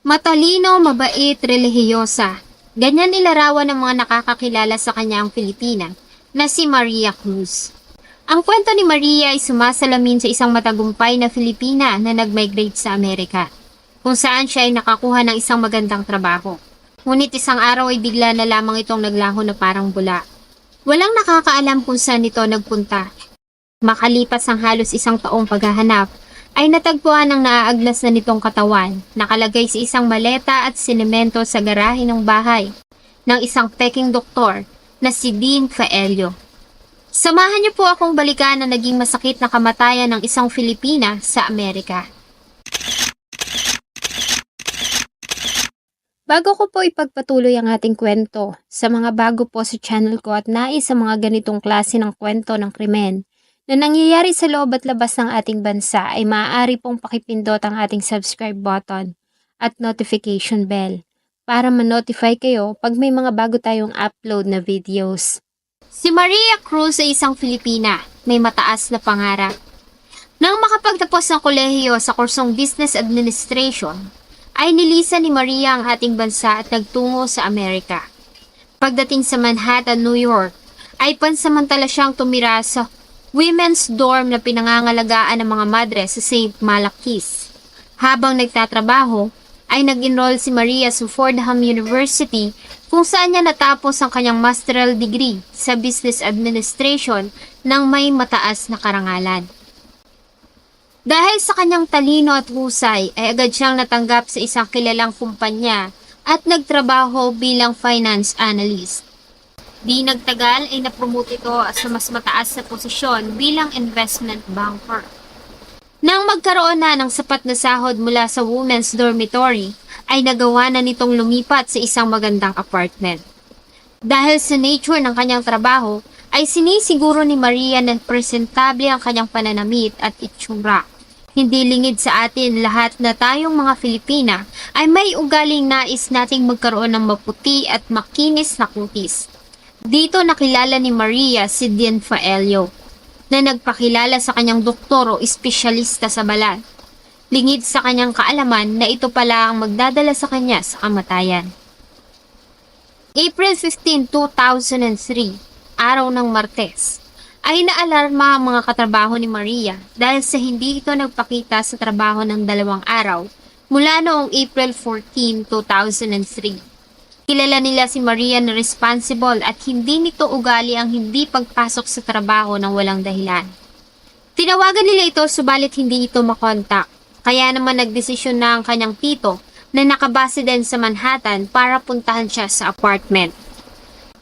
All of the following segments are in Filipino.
Matalino, mabait, relihiyosa. Ganyan nilarawan ng mga nakakakilala sa kanya ang Pilipina na si Maria Cruz. Ang kwento ni Maria ay sumasalamin sa isang matagumpay na Filipina na nag-migrate sa Amerika, kung saan siya ay nakakuha ng isang magandang trabaho. Ngunit isang araw ay bigla na lamang itong naglaho na parang bula. Walang nakakaalam kung saan ito nagpunta. Makalipas ang halos isang taong paghahanap, ay natagpuan ang naaaglas na nitong katawan, nakalagay sa isang maleta at sinemento sa garahe ng bahay ng isang peking doktor na si Dean Faelio. Samahan niyo po akong balikan na naging masakit na kamatayan ng isang Filipina sa Amerika. Bago ko po ipagpatuloy ang ating kwento, sa mga bago po sa channel ko at nais sa mga ganitong klase ng kwento ng krimen na nangyayari sa loob at labas ng ating bansa ay maaari pong pakipindot ang ating subscribe button at notification bell para ma-notify kayo pag may mga bago tayong upload na videos. Si Maria Cruz ay isang Filipina, may mataas na pangarap. Nang makapagtapos ng kolehiyo sa kursong Business Administration, ay nilisan ni Maria ang ating bansa at nagtungo sa Amerika. Pagdating sa Manhattan, New York, ay pansamantala siyang tumira sa women's dorm na pinangangalagaan ng mga madre sa St. Malakis. Habang nagtatrabaho, ay nag-enroll si Maria sa Fordham University kung saan niya natapos ang kanyang masteral degree sa Business Administration ng may mataas na karangalan. Dahil sa kanyang talino at husay ay agad siyang natanggap sa isang kilalang kumpanya at nagtrabaho bilang finance analyst. Di nagtagal ay napromote ito sa mas mataas na posisyon bilang investment banker. Nang magkaroon na ng sapat na sahod mula sa women's dormitory, ay nagawa na nitong lumipat sa isang magandang apartment. Dahil sa nature ng kanyang trabaho, ay sinisiguro ni Maria na presentable ang kanyang pananamit at itsura. Hindi lingid sa atin lahat na tayong mga Filipina ay may ugaling nais nating magkaroon ng maputi at makinis na kutis. Dito nakilala ni Maria si Dean Faelio na nagpakilala sa kanyang doktor o espesyalista sa balat. Lingid sa kanyang kaalaman na ito pala ang magdadala sa kanya sa kamatayan. April 15, 2003, araw ng Martes, ay naalarma ang mga katrabaho ni Maria dahil sa hindi ito nagpakita sa trabaho ng dalawang araw mula noong April 14, 2003. Kilala nila si Maria na responsible at hindi nito ugali ang hindi pagpasok sa trabaho ng walang dahilan. Tinawagan nila ito subalit hindi ito makontak. Kaya naman nagdesisyon na ang kanyang tito na nakabase din sa Manhattan para puntahan siya sa apartment.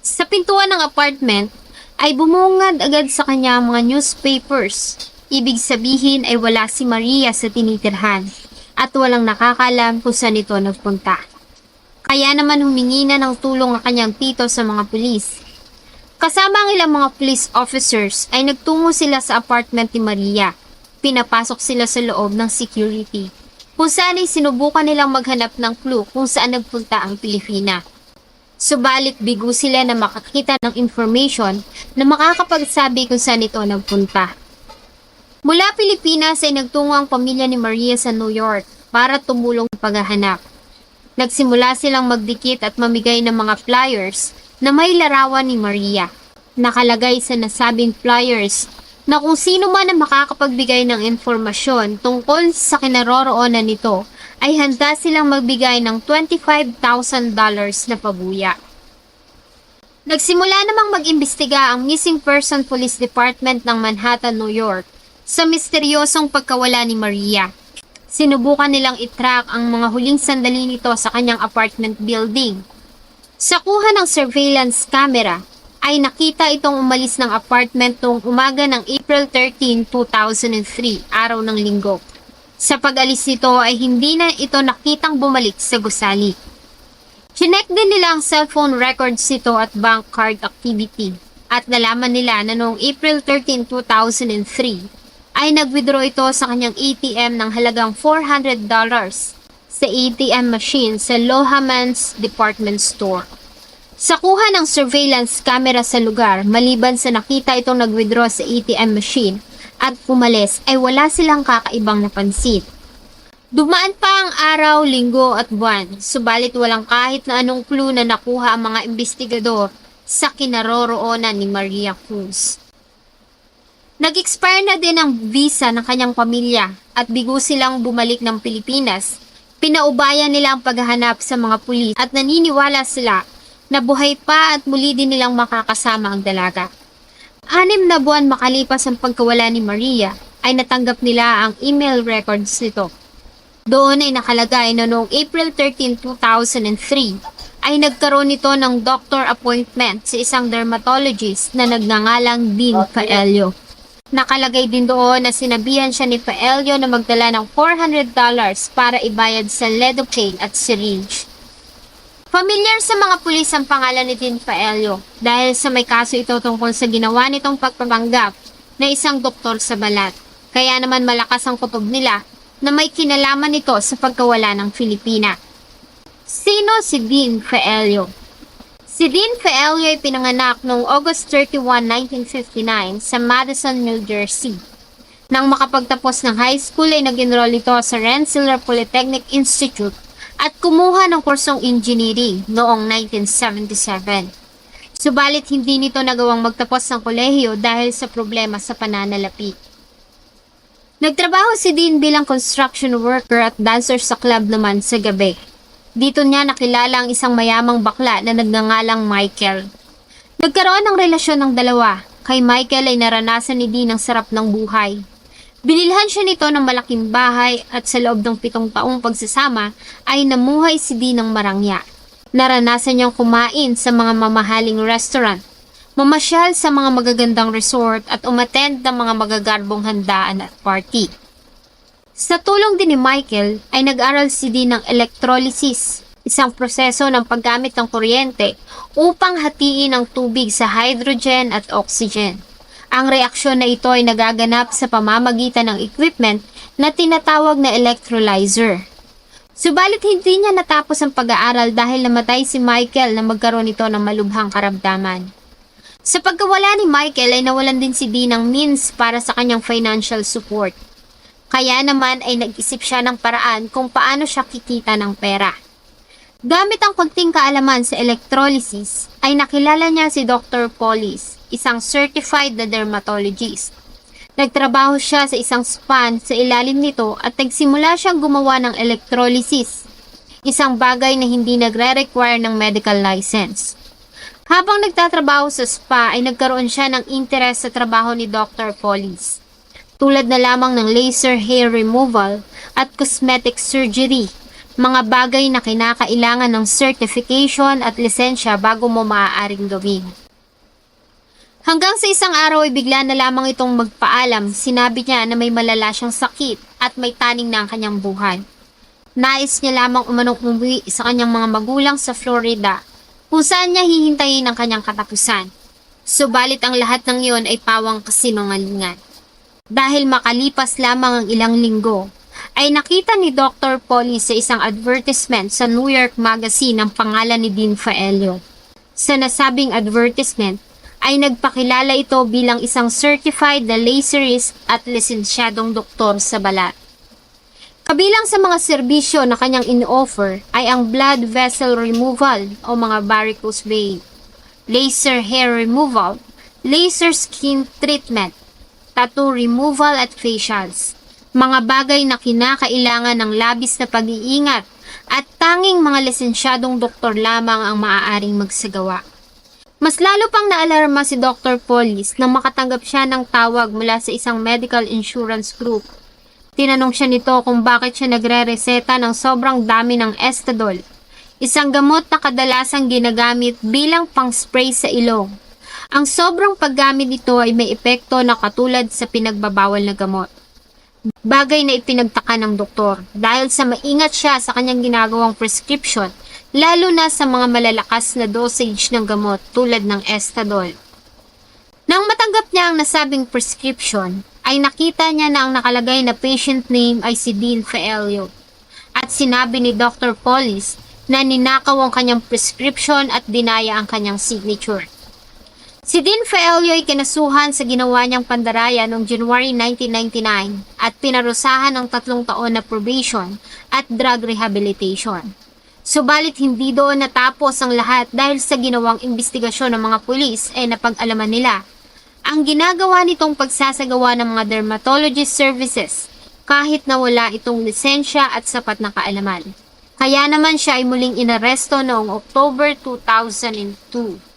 Sa pintuan ng apartment ay bumungad agad sa kanya ang mga newspapers. Ibig sabihin ay wala si Maria sa tinitirhan at walang nakakalam kung saan ito nagpunta. Kaya naman humingi na ng tulong ang kanyang tito sa mga pulis. Kasama ang ilang mga police officers ay nagtungo sila sa apartment ni Maria. Pinapasok sila sa loob ng security. Kung saan ay sinubukan nilang maghanap ng clue kung saan nagpunta ang Pilipina. Subalit bigo sila na makakita ng information na makakapagsabi kung saan ito nagpunta. Mula Pilipinas ay nagtungo ang pamilya ni Maria sa New York para tumulong paghahanap. Nagsimula silang magdikit at mamigay ng mga flyers na may larawan ni Maria. Nakalagay sa nasabing flyers na kung sino man ang makakapagbigay ng informasyon tungkol sa kinaroroonan nito ay handa silang magbigay ng $25,000 na pabuya. Nagsimula namang mag-imbestiga ang Missing Person Police Department ng Manhattan, New York sa misteryosong pagkawala ni Maria. Sinubukan nilang itrack ang mga huling sandali nito sa kanyang apartment building. Sa kuha ng surveillance camera, ay nakita itong umalis ng apartment noong umaga ng April 13, 2003, araw ng linggo. Sa pag-alis nito ay hindi na ito nakitang bumalik sa gusali. Chinek din nila ang cellphone records nito at bank card activity at nalaman nila na noong April 13, 2003 ay nag-withdraw ito sa kanyang ATM ng halagang $400 sa ATM machine sa Lohamans Department Store. Sa kuha ng surveillance camera sa lugar, maliban sa nakita itong nag-withdraw sa ATM machine at pumalis ay wala silang kakaibang napansin. Dumaan pa ang araw, linggo at buwan, subalit walang kahit na anong clue na nakuha ang mga investigador sa kinaroroonan ni Maria Cruz. Nag-expire na din ang visa ng kanyang pamilya at bigo silang bumalik ng Pilipinas. Pinaubayan nila ang paghahanap sa mga pulis at naniniwala sila na buhay pa at muli din nilang makakasama ang dalaga. Anim na buwan makalipas ang pagkawala ni Maria ay natanggap nila ang email records nito. Doon ay nakalagay na noong April 13, 2003 ay nagkaroon nito ng doctor appointment sa isang dermatologist na nagngangalang Dean Paelio. Nakalagay din doon na sinabihan siya ni Paelio na magdala ng $400 para ibayad sa lidocaine at syringe. Familiar sa mga pulis ang pangalan ni Dean Paelio dahil sa may kaso ito tungkol sa ginawa nitong pagpapanggap na isang doktor sa balat. Kaya naman malakas ang kutob nila na may kinalaman nito sa pagkawala ng Filipina. Sino si Dean Paelio? Si Dean Paelio ay pinanganak noong August 31, 1959 sa Madison, New Jersey. Nang makapagtapos ng high school ay nag-enroll ito sa Rensselaer Polytechnic Institute at kumuha ng kursong engineering noong 1977. Subalit hindi nito nagawang magtapos ng kolehiyo dahil sa problema sa pananalapi. Nagtrabaho si Dean bilang construction worker at dancer sa club naman sa gabi. Dito niya nakilala ang isang mayamang bakla na nagngangalang Michael. Nagkaroon ng relasyon ng dalawa. Kay Michael ay naranasan ni Dean ang sarap ng buhay. Binilhan siya nito ng malaking bahay at sa loob ng pitong taong pagsasama ay namuhay si Dean ng marangya. Naranasan niyang kumain sa mga mamahaling restaurant, mamasyal sa mga magagandang resort at umattend ng mga magagarbong handaan at party. Sa tulong din ni Michael ay nag-aral si Dean ng electrolysis, isang proseso ng paggamit ng kuryente upang hatiin ang tubig sa hydrogen at oxygen. Ang reaksyon na ito ay nagaganap sa pamamagitan ng equipment na tinatawag na electrolyzer. Subalit hindi niya natapos ang pag-aaral dahil namatay si Michael na magkaroon ito ng malubhang karamdaman. Sa pagkawala ni Michael ay nawalan din si Dean ng means para sa kanyang financial support. Kaya naman ay nag-isip siya ng paraan kung paano siya kikita ng pera. Gamit ang konting kaalaman sa electrolysis, ay nakilala niya si Dr. Paulis, isang certified na dermatologist. Nagtrabaho siya sa isang span sa ilalim nito at nagsimula siyang gumawa ng electrolysis, isang bagay na hindi nagre-require ng medical license. Habang nagtatrabaho sa spa ay nagkaroon siya ng interes sa trabaho ni Dr. Paulis tulad na lamang ng laser hair removal at cosmetic surgery, mga bagay na kinakailangan ng certification at lisensya bago mo maaaring gawin. Hanggang sa isang araw ay bigla na lamang itong magpaalam, sinabi niya na may malala siyang sakit at may taning na ang kanyang buhay. Nais niya lamang umanong umuwi sa kanyang mga magulang sa Florida kung saan niya hihintayin ang kanyang katapusan. Subalit ang lahat ng iyon ay pawang kasinungalingan. Dahil makalipas lamang ang ilang linggo, ay nakita ni Dr. Polly sa isang advertisement sa New York Magazine ang pangalan ni Dean Faelio. Sa nasabing advertisement, ay nagpakilala ito bilang isang certified na laserist at lisensyadong doktor sa balat. Kabilang sa mga serbisyo na kanyang in-offer ay ang blood vessel removal o mga varicose vein, laser hair removal, laser skin treatment, tattoo removal at facials. Mga bagay na kinakailangan ng labis na pag-iingat at tanging mga lisensyadong doktor lamang ang maaaring magsagawa. Mas lalo pang naalarma si Dr. Polis nang makatanggap siya ng tawag mula sa isang medical insurance group. Tinanong siya nito kung bakit siya nagre-reseta ng sobrang dami ng Estadol, isang gamot na kadalasang ginagamit bilang pang-spray sa ilong. Ang sobrang paggamit nito ay may epekto na katulad sa pinagbabawal na gamot. Bagay na ipinagtaka ng doktor dahil sa maingat siya sa kanyang ginagawang prescription lalo na sa mga malalakas na dosage ng gamot tulad ng Estadol. Nang matanggap niya ang nasabing prescription, ay nakita niya na ang nakalagay na patient name ay si Dean Faelio. At sinabi ni Dr. Paulis na ninakaw ang kanyang prescription at dinaya ang kanyang signature. Si Dean Faelio ay kinasuhan sa ginawa niyang pandaraya noong January 1999 at pinarusahan ng tatlong taon na probation at drug rehabilitation. Subalit hindi doon natapos ang lahat dahil sa ginawang investigasyon ng mga pulis ay napag-alaman nila ang ginagawa nitong pagsasagawa ng mga dermatologist services kahit na wala itong lisensya at sapat na kaalaman. Kaya naman siya ay muling inaresto noong October 2002.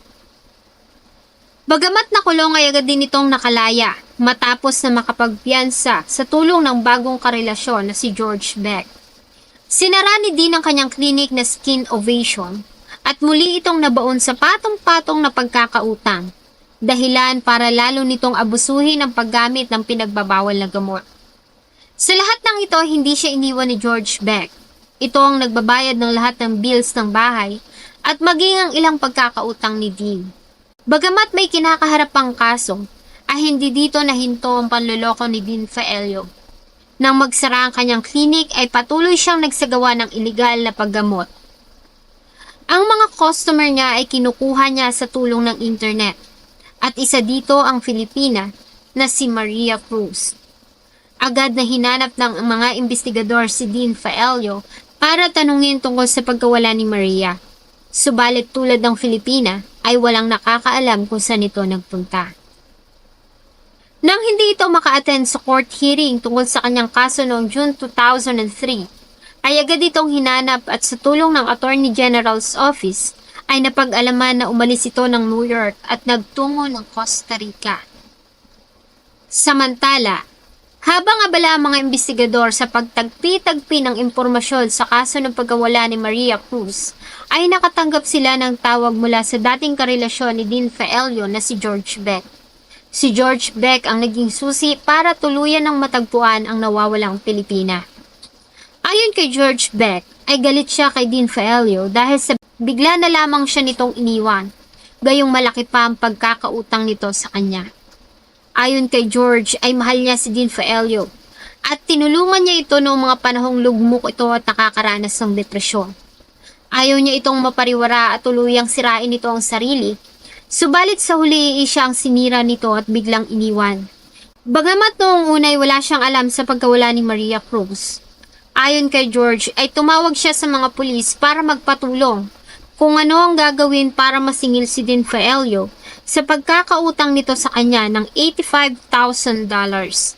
Bagamat nakulong ay agad din itong nakalaya matapos na makapagpiyansa sa tulong ng bagong karelasyon na si George Beck. Sinara ni Dean ang kanyang clinic na Skin Ovation at muli itong nabaon sa patong-patong na pagkakautang dahilan para lalo nitong abusuhin ang paggamit ng pinagbabawal na gamot. Sa lahat ng ito, hindi siya iniwan ni George Beck. Ito ang nagbabayad ng lahat ng bills ng bahay at maging ang ilang pagkakautang ni Dean. Bagamat may kinakaharap pang kaso, ay hindi dito nahinto ang panloloko ni Dean Faelio. Nang magsara ang kanyang clinic ay patuloy siyang nagsagawa ng iligal na paggamot. Ang mga customer niya ay kinukuha niya sa tulong ng internet at isa dito ang Filipina na si Maria Cruz. Agad na hinanap ng mga investigador si Dean Faelio para tanungin tungkol sa pagkawala ni Maria. Subalit tulad ng Filipina ay walang nakakaalam kung saan ito nagpunta. Nang hindi ito maka-attend sa court hearing tungkol sa kanyang kaso noong June 2003, ay agad itong hinanap at sa tulong ng Attorney General's Office ay napag-alaman na umalis ito ng New York at nagtungo ng Costa Rica. Samantala, habang abala ang mga investigador sa pagtagpi-tagpi ng impormasyon sa kaso ng pagkawala ni Maria Cruz, ay nakatanggap sila ng tawag mula sa dating karelasyon ni Dean Faelio na si George Beck. Si George Beck ang naging susi para tuluyan ng matagpuan ang nawawalang Pilipina. Ayon kay George Beck, ay galit siya kay Dean Faelio dahil sa bigla na lamang siya nitong iniwan, gayong malaki pa ang pagkakautang nito sa kanya. Ayon kay George ay mahal niya si Dean Faelio at tinulungan niya ito noong mga panahong lugmok ito at nakakaranas ng depresyon. Ayaw niya itong mapariwara at tuluyang sirain nito ang sarili, subalit sa huli siya ang sinira nito at biglang iniwan. Bagamat noong unay wala siyang alam sa pagkawala ni Maria Cruz, ayon kay George ay tumawag siya sa mga pulis para magpatulong kung ano ang gagawin para masingil si Dean Faelio sa pagkakautang nito sa kanya ng $85,000.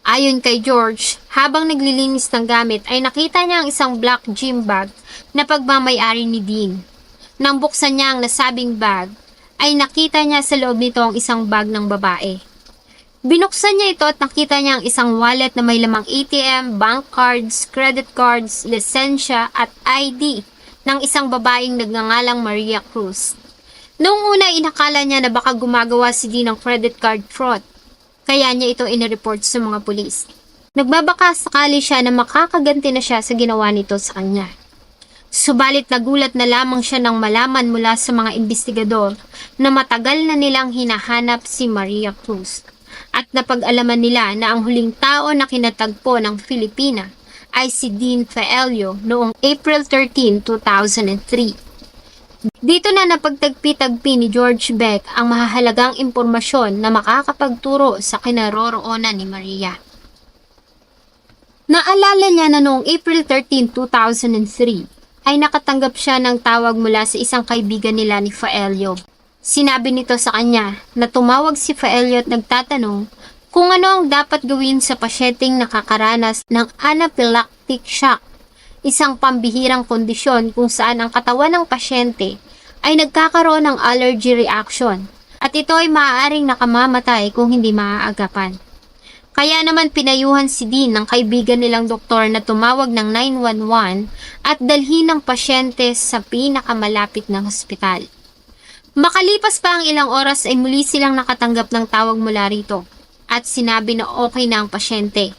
Ayon kay George, habang naglilinis ng gamit ay nakita niya ang isang black gym bag na pagmamayari ni Dean. Nang buksan niya ang nasabing bag, ay nakita niya sa loob nito ang isang bag ng babae. Binuksan niya ito at nakita niya ang isang wallet na may lamang ATM, bank cards, credit cards, lisensya at ID ng isang babaeng nagngangalang Maria Cruz. Noong una, inakala niya na baka gumagawa si Dean ng credit card fraud. Kaya niya ito inireport sa mga pulis. Nagbabaka sakali siya na makakaganti na siya sa ginawa nito sa kanya. Subalit nagulat na lamang siya nang malaman mula sa mga investigador na matagal na nilang hinahanap si Maria Cruz. At napag-alaman nila na ang huling tao na kinatagpo ng Filipina ay si Dean Faelio noong April 13, 2003. Dito na napagtagpi-tagpi ni George Beck ang mahahalagang impormasyon na makakapagturo sa kinaroroonan ni Maria. Naalala niya na noong April 13, 2003 ay nakatanggap siya ng tawag mula sa isang kaibigan nila ni Faelio. Sinabi nito sa kanya na tumawag si Faelio at nagtatanong kung ano ang dapat gawin sa pasyenteng nakakaranas ng anaphylactic shock, isang pambihirang kondisyon kung saan ang katawan ng pasyente ay nagkakaroon ng allergy reaction at ito ay maaaring nakamamatay kung hindi maaagapan. Kaya naman pinayuhan si Dean ng kaibigan nilang doktor na tumawag ng 911 at dalhin ng pasyente sa pinakamalapit na hospital. Makalipas pa ang ilang oras ay muli silang nakatanggap ng tawag mula rito at sinabi na okay na ang pasyente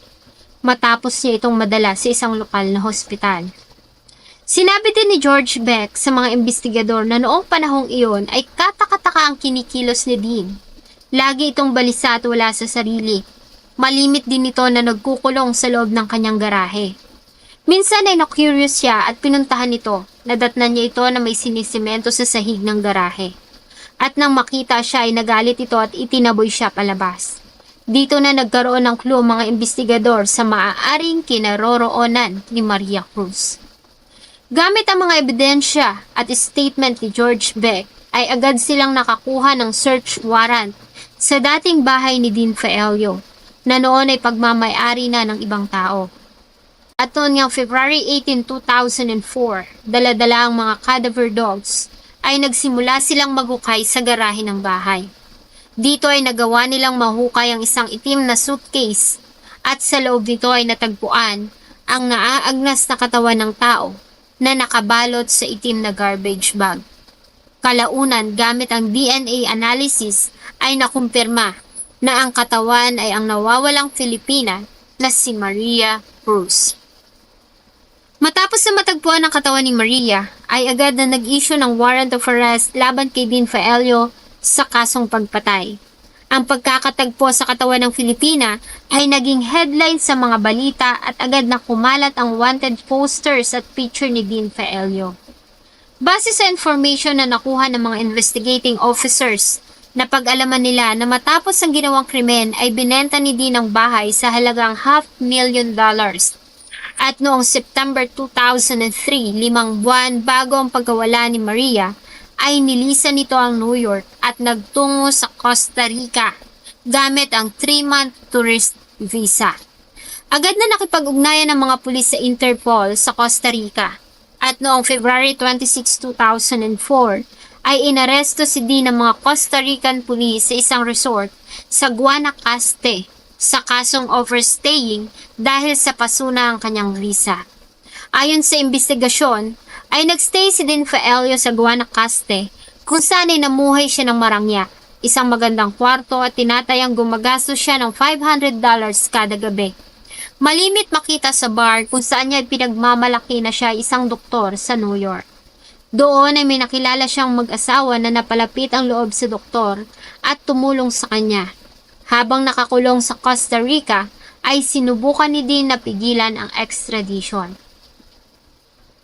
matapos niya itong madala sa isang lokal na hospital. Sinabi din ni George Beck sa mga investigador na noong panahong iyon ay katakataka ang kinikilos ni Dean. Lagi itong balisa at wala sa sarili. Malimit din ito na nagkukulong sa loob ng kanyang garahe. Minsan ay na-curious siya at pinuntahan ito. Nadatnan niya ito na may sinisimento sa sahig ng garahe. At nang makita siya ay nagalit ito at itinaboy siya palabas. Dito na nagkaroon ng clue mga investigador sa maaaring kinaroroonan ni Maria Cruz. Gamit ang mga ebidensya at statement ni George Beck, ay agad silang nakakuha ng search warrant sa dating bahay ni Dean Faelio na noon ay pagmamayari na ng ibang tao. At noon ngang February 18, 2004, daladala ang mga cadaver dogs, ay nagsimula silang maghukay sa garahe ng bahay. Dito ay nagawa nilang mahukay ang isang itim na suitcase at sa loob nito ay natagpuan ang naaagnas na katawan ng tao na nakabalot sa itim na garbage bag. Kalaunan gamit ang DNA analysis ay nakumpirma na ang katawan ay ang nawawalang Filipina na si Maria Cruz. Matapos na matagpuan ang katawan ni Maria, ay agad na nag-issue ng warrant of arrest laban kay Dean Faelio sa kasong pagpatay. Ang pagkakatagpo sa katawan ng Filipina ay naging headline sa mga balita at agad na kumalat ang wanted posters at picture ni Dean Faelio. Base sa information na nakuha ng mga investigating officers, napag-alaman nila na matapos ang ginawang krimen ay binenta ni Dean ang bahay sa halagang half million dollars. At noong September 2003, limang buwan bago ang pagkawala ni Maria, ay nilisan nito ang New York at nagtungo sa Costa Rica gamit ang 3-month tourist visa. Agad na nakipag-ugnayan ng mga pulis sa Interpol sa Costa Rica at noong February 26, 2004 ay inaresto si Dean ng mga Costa Rican police sa isang resort sa Guanacaste sa kasong overstaying dahil sa pasuna ang kanyang visa. Ayon sa investigasyon, ay nagstay si Dean Faelio sa Guanacaste kung saan ay namuhay siya ng marangya, isang magandang kwarto at tinatayang gumagastos siya ng $500 kada gabi. Malimit makita sa bar kung saan niya pinagmamalaki na siya isang doktor sa New York. Doon ay may nakilala siyang mag-asawa na napalapit ang loob sa doktor at tumulong sa kanya. Habang nakakulong sa Costa Rica, ay sinubukan ni Dean na pigilan ang extradition.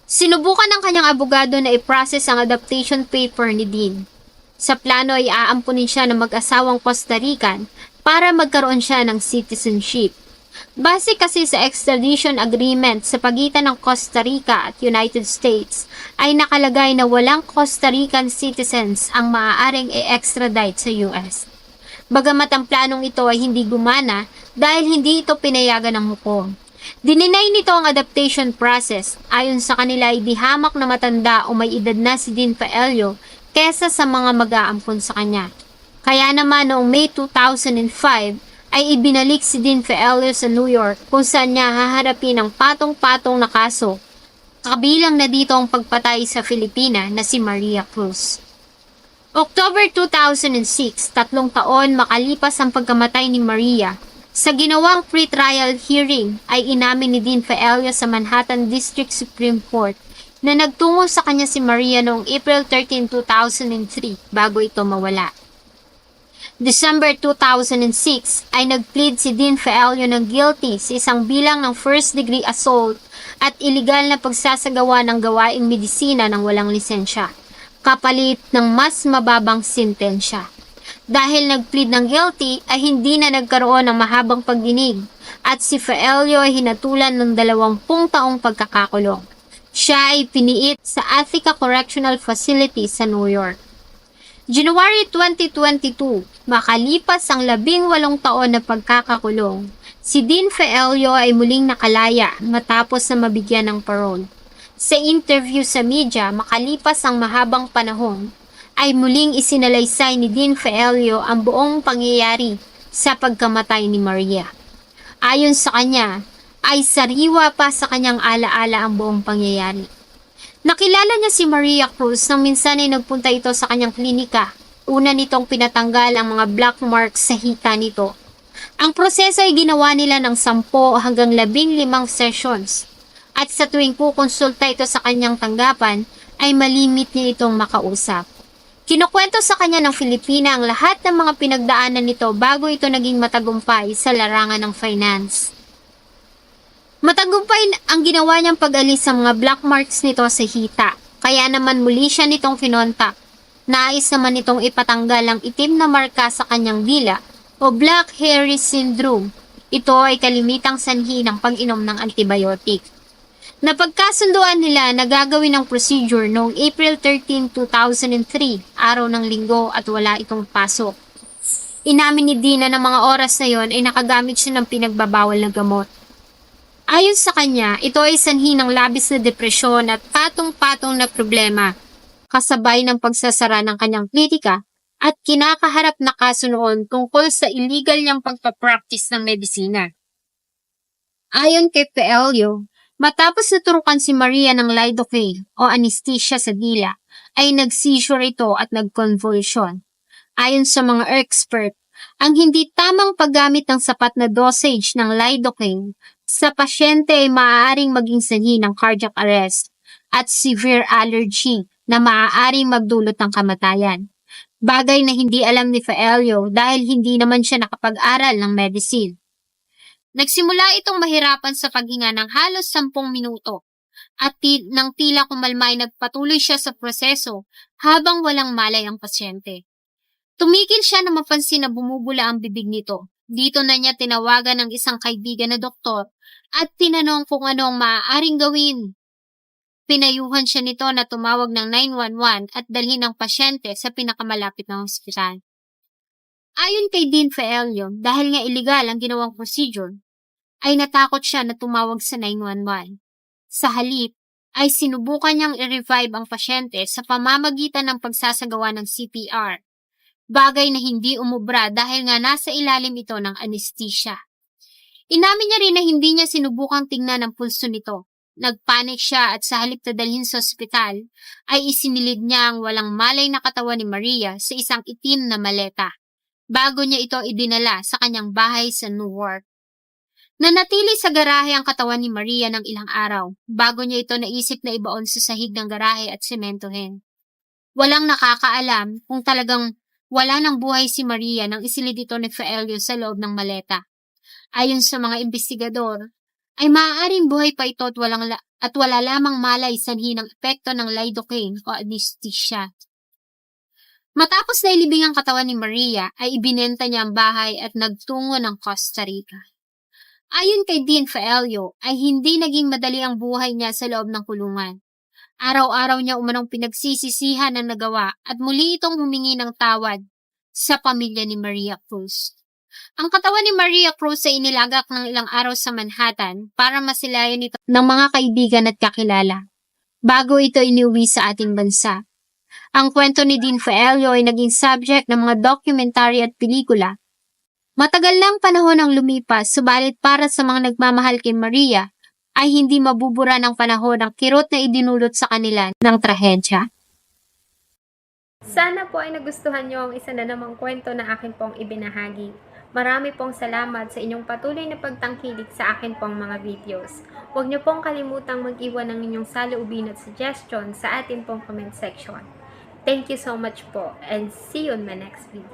Sinubukan ng kanyang abogado na i-process ang adaptation paper ni Dean. Sa plano ay aampunin siya ng mag-asawang Costa Rican para magkaroon siya ng citizenship. Base kasi sa extradition agreement sa pagitan ng Costa Rica at United States ay nakalagay na walang Costa Rican citizens ang maaaring i-extradite sa US. Bagamat ang planong ito ay hindi gumana dahil hindi ito pinayagan ng hukom. Dininay nito ang adaptation process. Ayon sa kanila ay dihamak na matanda o may edad na si Dean Faelio kesa sa mga mag-aampon sa kanya. Kaya naman noong May 2005 ay ibinalik si Dean Faelio sa New York kung saan niya haharapin ang patong-patong na kaso. Kabilang na dito ang pagpatay sa Filipina na si Maria Cruz. October 2006, tatlong taon makalipas ang pagkamatay ni Maria, sa ginawang pre-trial hearing ay inamin ni Dean Faelio sa Manhattan District Supreme Court na nagtungo sa kanya si Maria noong April 13, 2003 bago ito mawala. December 2006 ay nag-plead si Dean Faelio ng guilty sa isang bilang ng first degree assault at iligal na pagsasagawa ng gawaing medisina ng walang lisensya, kapalit ng mas mababang sintensya. Dahil nag-plead ng guilty ay hindi na nagkaroon ng mahabang pagdinig at si Faelio ay hinatulan ng dalawampung taong pagkakakulong. Siya ay piniit sa Attica Correctional Facility sa New York. January 2022, makalipas ang labing walong taon na pagkakakulong, si Dean Faelio ay muling nakalaya matapos na mabigyan ng parole. Sa interview sa media makalipas ang mahabang panahon, ay muling isinalaysay ni Dean Faelio ang buong pangyayari sa pagkamatay ni Maria. Ayon sa kanya, ay sariwa pa sa kanyang alaala ang buong pangyayari. Nakilala niya si Maria Cruz nang minsan ay nagpunta ito sa kanyang klinika. Una nitong pinatanggal ang mga black marks sa hita nito. Ang proseso ay ginawa nila ng 10 hanggang 15 sessions. At sa tuwing kukonsulta ito sa kanyang tanggapan, ay malimit niya itong makausap. Kinukwento sa kanya ng Filipina ang lahat ng mga pinagdaanan nito bago ito naging matagumpay sa larangan ng finance. Matagumpay ang ginawa niyang pag-alis sa mga black marks nito sa hita, kaya naman muli siya nitong kinontak. Nais naman nitong ipatanggal ang itim na marka sa kanyang dila o Black Hairy Syndrome. Ito ay kalimitang sanhi ng pag-inom ng antibiotic. Napagkasunduan nila na gagawin ang procedure noong April 13, 2003, araw ng linggo at wala itong pasok. Inamin ni Dina na mga oras na yon ay nakagamit siya ng pinagbabawal na gamot. Ayon sa kanya, ito ay sanhi ng labis na depresyon at patong-patong na problema, kasabay ng pagsasara ng kanyang klinika at kinakaharap na kaso noon tungkol sa illegal niyang pagpapractice ng medisina. Ayon kay Peelio, matapos naturukan si Maria ng lidocaine o anesthesia sa dila, ay nag-seizure ito at nag-convulsion. Ayon sa mga expert, ang hindi tamang paggamit ng sapat na dosage ng lidocaine sa pasyente ay maaaring maging sanhi ng cardiac arrest at severe allergy na maaaring magdulot ng kamatayan. Bagay na hindi alam ni Faelio dahil hindi naman siya nakapag-aral ng medicine. Nagsimula itong mahirapan sa paghinga ng halos sampung minuto at ti- nang tila kumalmay nagpatuloy siya sa proseso habang walang malay ang pasyente. Tumigil siya na mapansin na bumubula ang bibig nito. Dito na niya tinawagan ng isang kaibigan na doktor at tinanong kung ano ang maaaring gawin. Pinayuhan siya nito na tumawag ng 911 at dalhin ang pasyente sa pinakamalapit na ospital. Ayon kay Dean Faelio, dahil nga illegal ang ginawang procedure, ay natakot siya na tumawag sa 911. Sa halip, ay sinubukan niyang i-revive ang pasyente sa pamamagitan ng pagsasagawa ng CPR. Bagay na hindi umubra dahil nga nasa ilalim ito ng anesthesia. Inamin niya rin na hindi niya sinubukang tingnan ang pulso nito. Nagpanik siya at sa halip na dalhin sa ospital, ay isinilid niya ang walang malay na katawan ni Maria sa isang itim na maleta bago niya ito idinala sa kanyang bahay sa Newark. Nanatili sa garahe ang katawan ni Maria ng ilang araw bago niya ito naisip na ibaon sa sahig ng garahe at sementohin. Walang nakakaalam kung talagang wala ng buhay si Maria nang isilid ito ni Faelio sa loob ng maleta. Ayon sa mga investigador, ay maaaring buhay pa ito at, walang la- at wala lamang malay sanhi ng epekto ng lidocaine o anesthesia. Matapos na ilibing ang katawan ni Maria, ay ibinenta niya ang bahay at nagtungo ng Costa Rica. Ayon kay Dean Faelio, ay hindi naging madali ang buhay niya sa loob ng kulungan. Araw-araw niya umanong pinagsisisihan ang nagawa at muli itong humingi ng tawad sa pamilya ni Maria Cruz. Ang katawan ni Maria Cruz ay inilagak ng ilang araw sa Manhattan para masilayan ito ng mga kaibigan at kakilala bago ito iniuwi sa ating bansa. Ang kwento ni Dean Faelio ay naging subject ng mga documentary at pelikula. Matagal lang panahon ang lumipas, subalit para sa mga nagmamahal kay Maria, ay hindi mabubura ng panahon ang kirot na idinulot sa kanila ng trahedya. Sana po ay nagustuhan niyo ang isa na namang kwento na akin pong ibinahagi. Marami pong salamat sa inyong patuloy na pagtangkilik sa akin pong mga videos. Huwag niyo pong kalimutang mag-iwan ng inyong saloobin at suggestion sa atin pong comment section. Thank you so much po and see you in my next video.